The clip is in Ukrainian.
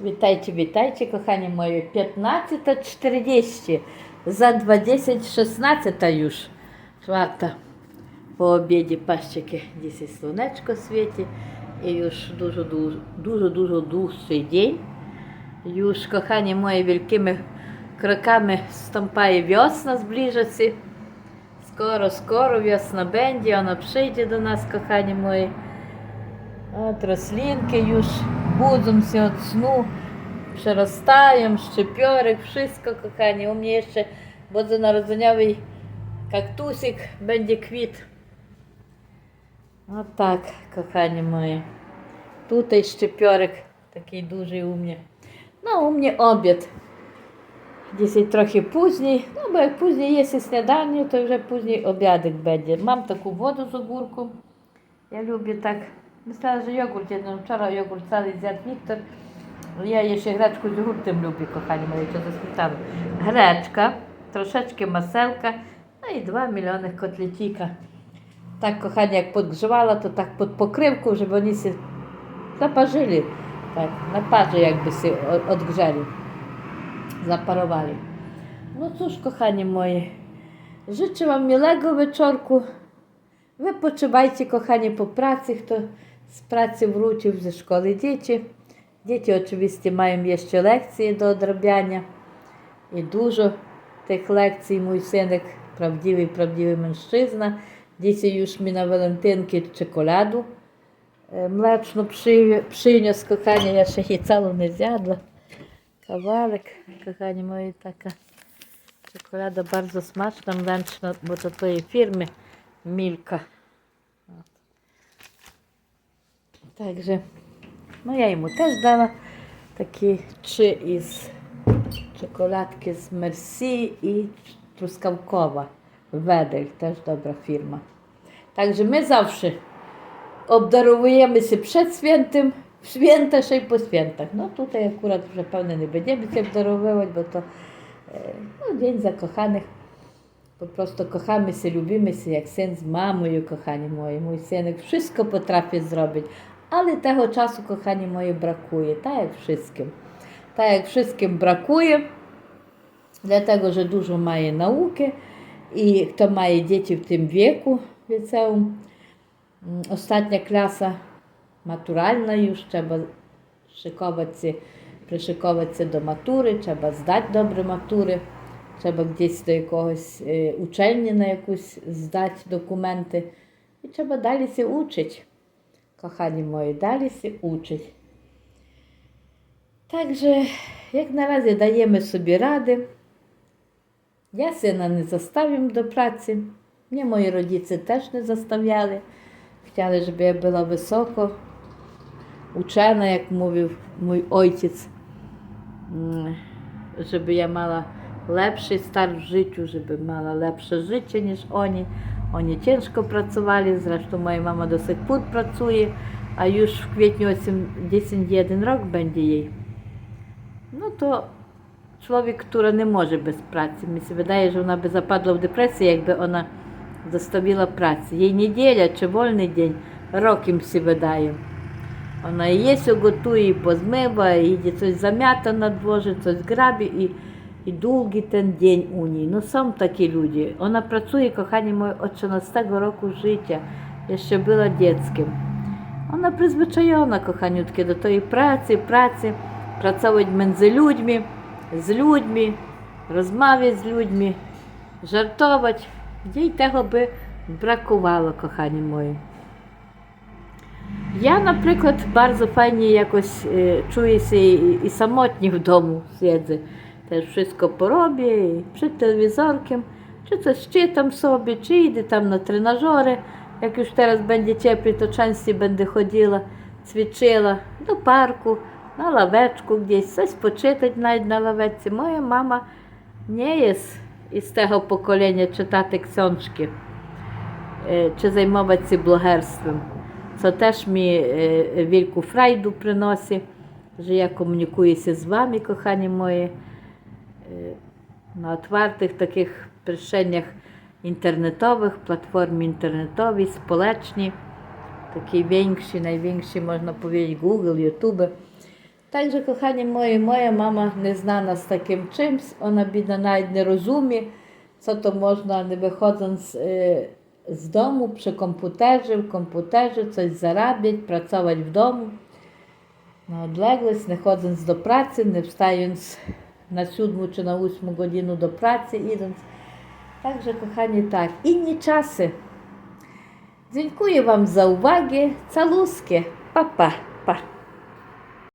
Witajcie, witajcie kochani moje. 15.40. Za 20, 16 już. Czwarta. Po obiedzie paściки. Dzisiaj słoneczko світі. І już дуже, дуже, дуже, дуже dłuższy dzień. Już, kochani moje, wielkimi кроками стомпає весна, зближаться. Скоро, скоро весна będzie. Вона прийде до нас, kochani moi. От рослинки już. budzą się od snu, przerastają, szczypiorek, wszystko kochani. U mnie jeszcze bożonarodzeniowy kaktusik będzie kwit. No tak, kochani moje. Tutaj szczypiorek taki duży u mnie. No u mnie obiad. Dzisiaj trochę później, no bo jak później jest śniadanie, to już później obiadek będzie. Mam taką wodę z ogórką. Ja lubię tak Myślałam, że jogurt jedną wczoraj, jogurt cały zjadł Wiktor. Ja jeszcze greczkę z jogurtem lubię, kochani moje to ze smetany. Greczka, troszeczkę maselka no i dwa miliony kotlecika. Tak, kochani, jak podgrzewala, to tak pod pokrywką, żeby oni się zaparzyli. Tak, na parze jakby się odgrzeli, zaparowali. No cóż, kochani moi, życzę Wam miłego wieczorku. Wypoczywajcie, kochani, po pracy. Kto z pracy wrócił ze szkoły dzieci. Dzieci oczywiście mają jeszcze lekcje do odrabiania i dużo tych lekcji mój synek, prawdziwy, prawdziwy mężczyzna. Dzisiaj już mi na walentynki czekolaду mleczną przyniósł, kochanie, ja ще її całą nie zjadła. Kawałek, kochani moi, taka czekolada bardzo smaczna, mleczna, bo to tej firmy Milka. Także no ja mu też dałam taki trzy z czekoladki z Merci i truskawkowa. Wedel, też dobra firma. Także my zawsze obdarowujemy się przed świętym, w święta i po świętach. No tutaj akurat już pewnie nie będziemy się obdarowywać, bo to e, no, dzień zakochanych. Po prostu kochamy się, lubimy się jak syn z mamą, kochani moi. Mój synek wszystko potrafi zrobić. Але того часу, кохані мої, бракує, Та, як всім. Так як всім бракує, для того що дуже має науки, і хто має діти в тим віку ліцеум, остання класа матуральною, треба шиковатися, пришиковуватися до матури, треба здати добре матури, треба десь до якогось е, учені на якусь здати документи. І треба далі це kochani moi dali się uczyć. Także jak na razie dajemy sobie rady. Ja syna nie zostawiam do pracy. Mnie moi rodzice też nie zostawiali. Chcieli, żeby ja była wysoko, uczena, jak mówił mój ojciec, żeby ja mała lepszy start w życiu, żeby mała lepsze życie niż oni. Вони тяжко працювали, зрештою моя мама до сих пор працює, а już в квітні 81 рік буде їй. Ну то чоловік, який не може без праці. Мені видає, що вона би западла в депресію, якби вона заставила праці. Їй неділя чи вольний день, роком всі видає. Вона і є, готує, і позмива, і щось зам'ята на дворі, щось грабить. І... І довгий ten день у ній. Ну сам такі люди. Вона працює, кохані мої, від 14 року життя. Я ще була дитським. Вона призвичайна, коханютки, до тої праці, праці, працюють з людьми, з людьми, розмови з людьми, жартувати. Їй того би бракувало, кохані мої. Я, наприклад, дуже файні якось е, чуюся і, самотні вдома сидзі теж щось пороблі, чи телевізорком, чи це ще там собі, чи йде там на тренажери, як уж зараз буде теплі, то часі буде ходила, цвічила до парку, на лавечку десь, щось почитати навіть на лавечці. Моя мама не є із того покоління читати ксьончки е, чи займатися блогерством. Це теж мій е, вільку фрайду приносить, що я комунікуюся з вами, кохані мої на отвертих таких пришеннях інтернетових, платформі інтернетові, сполечні, такі więkші, найвінші, можна powiedzieć, Google, YouTube. Także, kochani moi, moja mama nie znana z takim czymś, ona biedna nawet nie rozumie, co to można, nie wychodząc z domu przy komputerze, w komputerze coś zarabiać, pracować w domu. Na odległość, nie chodząc do pracy, nie wstając на сьому чи на восьму годину до праці ідуть. Так же, кохані, так. Інні часи. Дякую вам за уваги. Цалуски. Па-па. па.